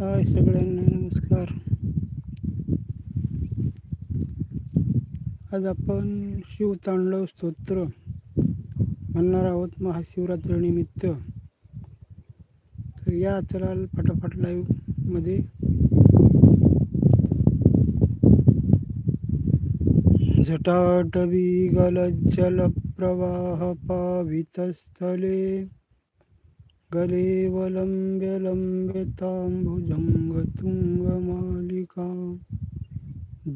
हाय सगळ्यांना नमस्कार. आज आपण शिवतांडव स्तोत्र म्हणणार आहोत महाशिवरात्रीनिमित्त तर या चला फटाफट लाईव्हमध्ये जटाटवी गलज्जलप्रवाह पावितस्थले गलेवलम्ब्य लम्ब्यताम्बुजङ्गतुङ्गमालिका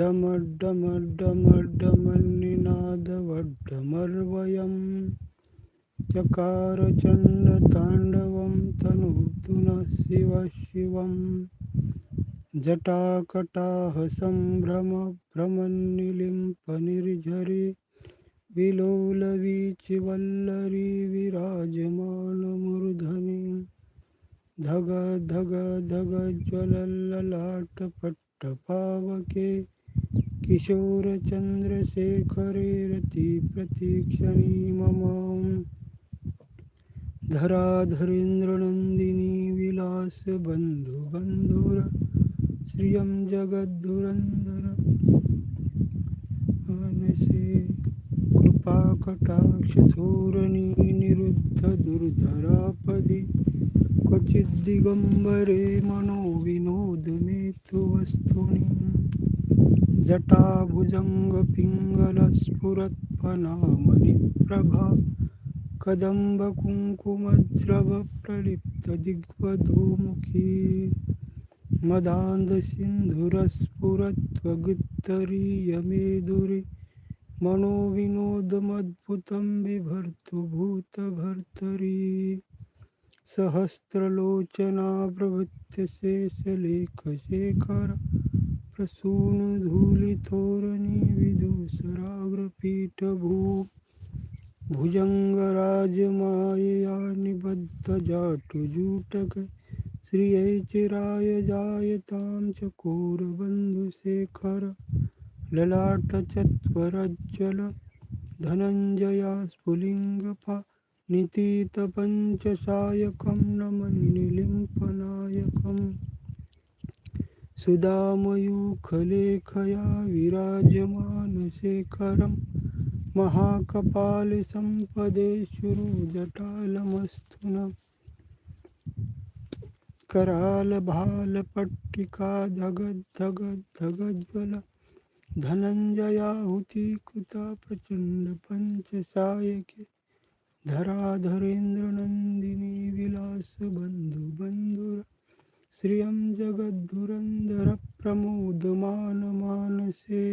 डमड्डमड्डमड्डमन्निनादवड्डमर्वयं चकारचण्डताण्डवं तनोतु नः शिवः शिवं जटाकटाः वल्लरी विराजमान विराजमानमूर्धनि धग धग धग ज्वलल्ललाटपट्टपावके किशोरचन्द्रशेखरे रतिप्रतीक्षणी मम। धराधरेन्द्रनन्दिनी विलासबन्धुबन्धुर श्रियं जगद्धुरन्धर कटाक्ष कृपाकटाक्षधूरणी निरुद्धदुर्धरापदि क्वचिद्दिगम्बरे मनो विनोदमेतु वस्तूनि। जटाभुजङ्गपिङ्गलस्फुरत्फनामणिप्रभा कदम्बकुङ्कुमद्रवप्रलिप्तदिग्वधूमुखी। मदान्धसिन्धुरस्फुरत्वगुत्तरीयमेदुरि मनोविनोदमद्भुतं बिभर्तुभूतभर्तरि सहस्रलोचना प्रभृत्यशेषलेखशेखर प्रसूनधूलितोरणी विदूसराग्रपीठभू भुजङ्गराजमायया निबद्धजाटुजूटक श्रियै जायतां च कोरबन्धुशेखर। ललाटचत्वरज्ज्वल धनञ्जया स्फुलिङ्गपा नितीतपञ्चसायकं नमन्निलिम्पनायकं सुदामयूखलेखया विराजमानशेखरं। महाकपालिसम्पदे शुरुजटालमस्तु न करालभालपट्टिका कृता धनञ्जयाहुतीकृता प्रचण्डपञ्चसायके धराधरेन्द्रनन्दिनी विलासबन्धुबन्धुर श्रियं जगद्धुरन्धरप्रमोदमानमानसे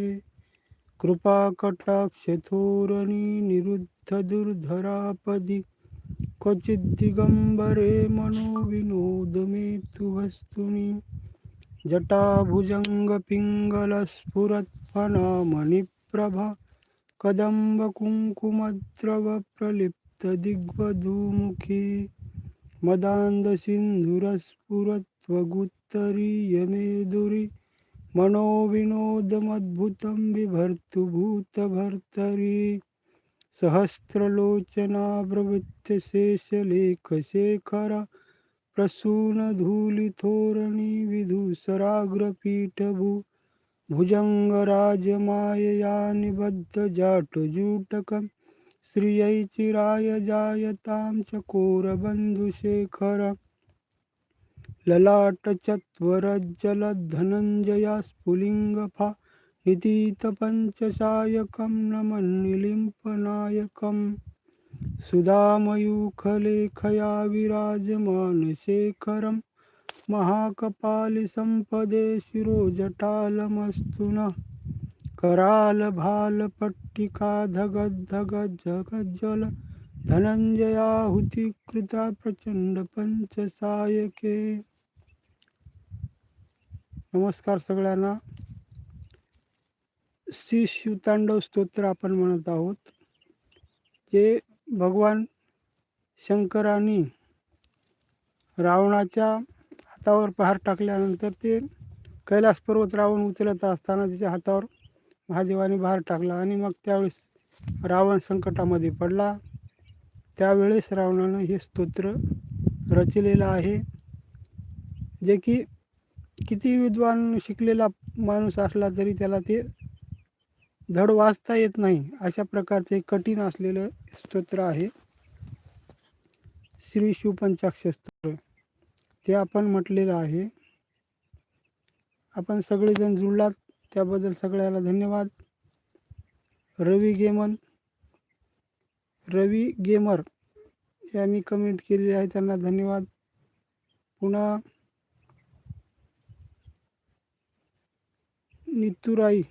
कृपाकटाक्षथोरणी निरुद्धदुर्धरापदि क्वचिद्दिगम्बरे मनो विनोदमेतु जटाभुजङ्गपिङ्गलस्फुरत् जटाभुजङ्गपिङ्गलस्फुरत्फणामणिप्रभा कदम्बकुङ्कुमद्रवप्रलिप्तदिग्वधूमुखी मदान्धसिन्धुरस्फुरत्वगुत्तरीयमेदुरि मनोविनोदमद्भुतं बिभर्तु भूतभर्तरी सहस्रलोचना प्रवृत्तशेषलेखशेखर प्रसूनधूलितोरणी विधूसराग्रपीठभू भुजङ्गराजमायया निबद्धजाटुजूटकं श्रियै चिराय जायतां च कोरबन्धुशेखर ललाटचत्वरज्जलधनञ्जया स्फुलिङ्गफा नितीतपञ्चसायकं नमन्निलिम्पनायकं सुधामयूखलेखया विराजमानशेखरम् महाकपालिसम्पदे शिरोजटालमस्तु नः करालभालपट्टिका धगद्धगज्जगज्ज्वल प्रचंड प्रचण्डपञ्चसायके नमस्कार सगळ्यांना. श्री शिवतांडव स्तोत्र आपण म्हणत आहोत जे भगवान शंकरांनी रावणाच्या हातावर पहार टाकल्यानंतर ते कैलास पर्वत रावण उचलत असताना तिच्या हातावर महादेवाने भार टाकला आणि मग त्यावेळेस रावण संकटामध्ये पडला. त्यावेळेस रावणानं हे स्तोत्र रचलेलं आहे. जे की किती विद्वान शिकलेला माणूस असला तरी त्याला ते धड वाचता येत नाही अशा प्रकारचे कठीण असलेलं स्तोत्र आहे. श्री शिवपंचाक्ष स्तोत्र. ते आपण म्हटलेलं आहे. आपण सगळेजण जुळलात. त्याबद्दल सगळ्याला धन्यवाद. रवी गेमन रवी गेमर यांनी कमेंट केलेली आहे. त्यांना धन्यवाद. पुन्हा नितुराई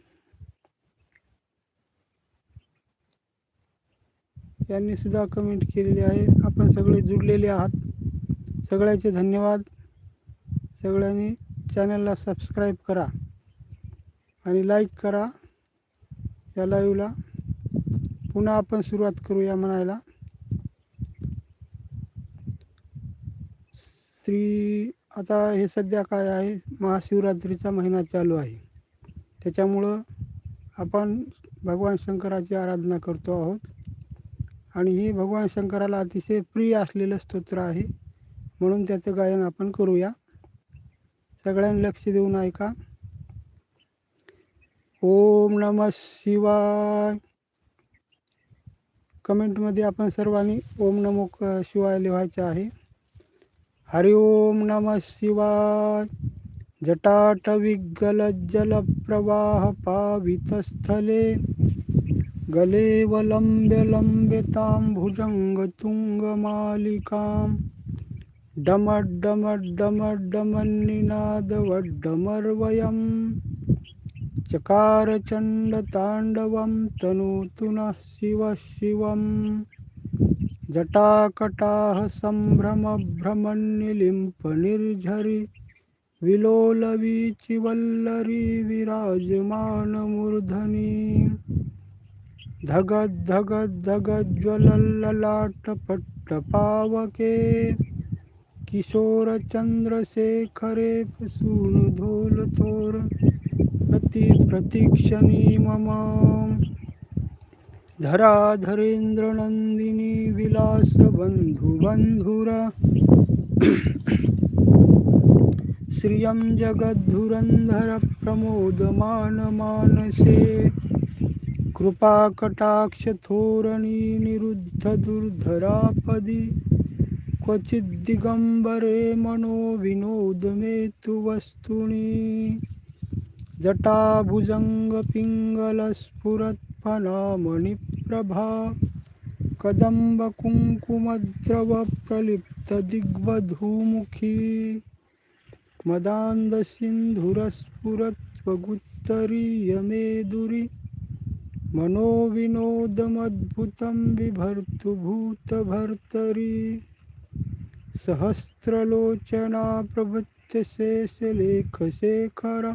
यांनी सुद्धा कमेंट केलेली आहे. आपण सगळे जुडलेले आहात. सगळ्याचे धन्यवाद. सगळ्यांनी चॅनलला सबस्क्राईब करा आणि लाईक करा या लाईव्हला. पुन्हा आपण सुरुवात करूया म्हणायला. श्री आता हे सध्या काय आहे? महाशिवरात्रीचा महिना चालू आहे. त्याच्यामुळं आपण भगवान शंकराची आराधना करतो आहोत. आणि हे भगवान शंकराला अतिशय प्रिय असलेलं स्तोत्र आहे. म्हणून त्याचं गायन आपण करूया. सगळ्यांनी लक्ष देऊन ऐका. ओम नम शिवाय. कमेंटमध्ये आपण सर्वांनी ओम नमो शिवाय लिहायचं आहे. हरि ओम नम शिवाय. जटाटविगलज्जलप्रवाह पावितस्थले तुंग लम्ब्यतां भुजङ्गतुङ्गमालिकां डमड्डमड्डमड्डमन्निनादवड्डमर्वयं चकारचण्डताण्डवं तनोतु नः शिवः शिवं जटाकटाः सम्भ्रमभ्रमन्निलिम्पनिर्झरि विलोलवीचिवल्लरी विराजमानमूर्धनी धगद्धगद्धगज्ज्वलल्ललाटपट्टपावके धगद धगद किशोर चंद्रशेखरे प्रसून धोलथोर प्रति प्रतीक्षणी मम। धराधरेन्द्रनन्दिनी विलासबन्धुबन्धुरा श्रियं जगद्धुरन्धरप्रमोदमानमानसे कृपाकटाक्षथोरणी निरुद्धदुर्धरापदि क्वचिद्दिगम्बरे मनो विनोदमेतु वस्तुनि। जटाभुजङ्गपिङ्गलस्फुरत्फलामणिप्रभा। कदम्बकुङ्कुमद्रवप्रलिप्तदिग्वधूमुखी। मदान्दसिन्धुरस्फुरत्वगुत्तरीयमेदुरि मनोविनोदमद्भुतं बिभर्तु भूतभर्तरि सहस्रलोचना प्रभृत्यशेषलेखशेखर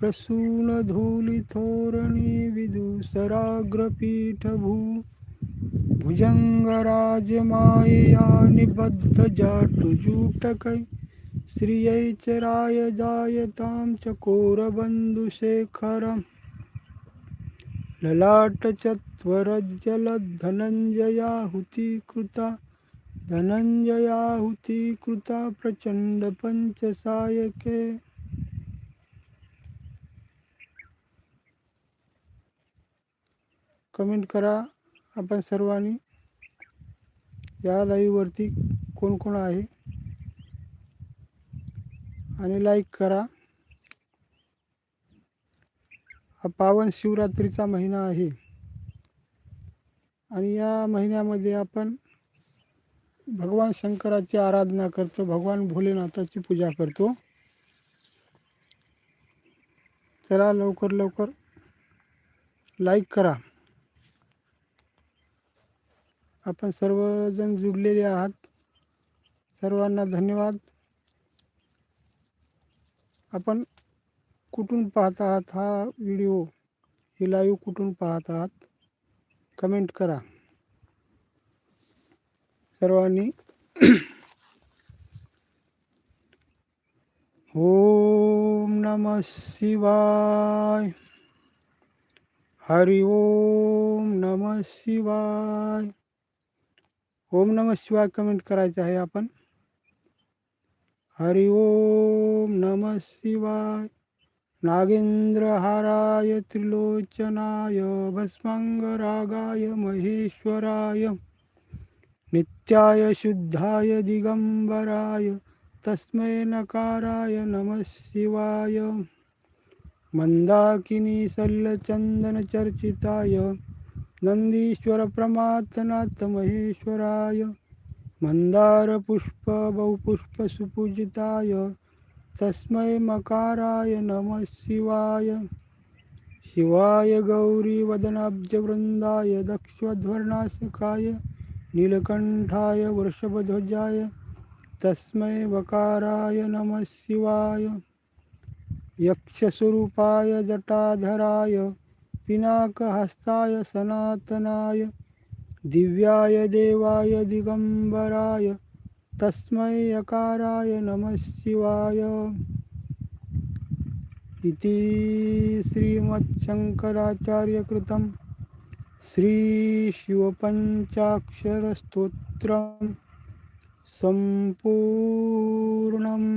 प्रसूनधूलिथोरणी विदुसराग्रपीठभू भुजङ्गराजमायया निबद्धजाटुजूटकै श्रियै च रायजायतां चकोरबन्धुशेखरम् ललाटचत्वरज्जलधनञ्जयाहुतीकृता धनञ्जयाहुतीकृता प्रचण्डपञ्चसायके कमेंट करा आपण सर्वांनी. या लाईव्हवरती कोण कोण आहे? आणि लाईक करा. हा पावन शिवरात्रीचा महिना आहे. आणि या महिन्यामध्ये आपण भगवान शंकराची आराधना करतो भगवान भोलेनाथाची पूजा करतो. चला लवकर लवकर लाईक करा. आपण सर्वजण जुडलेले आहात. सर्वांना धन्यवाद. आपण कुठून पाहत आहात हा व्हिडिओ हे लाईव्ह कुठून पाहत आहात? कमेंट करा. सर्वांनी ओम नम शिवाय. हरि ओम नम शिवाय. ओम नम शिवाय कमेंट करायचं आहे आपण. हरि ओम नमः शिवाय. नागेन्द्रहाराय त्रिलोचनाय भस्मांगरागाय महेश्वराय. नित्याय शुद्धाय दिगम्बराय तस्मै नकाराय नमः शिवाय। मन्दाकिनी शल्यचन्दनचर्चिताय नन्दीश्वरप्रमाथनाथ महेश्वराय। मन्दारपुष्प बहुपुष्पसुपूजिताय तस्मै मकाराय नमः शिवाय। शिवाय गौरीवदनाब्जवृन्दाय दक्षध्वर्णाशकाय नीलकण्ठाय वृषभध्वजाय तस्मै वकाराय नमः शिवाय। यक्षस्वरूपाय जटाधराय पिनाकहस्ताय सनातनाय दिव्याय देवाय दिगम्बराय तस्मै यकाराय नमः शिवाय। इति श्रीमच्छङ्कराचार्यकृतं श्रीशिवपञ्चाक्षरस्तोत्रं सम्पूर्णम्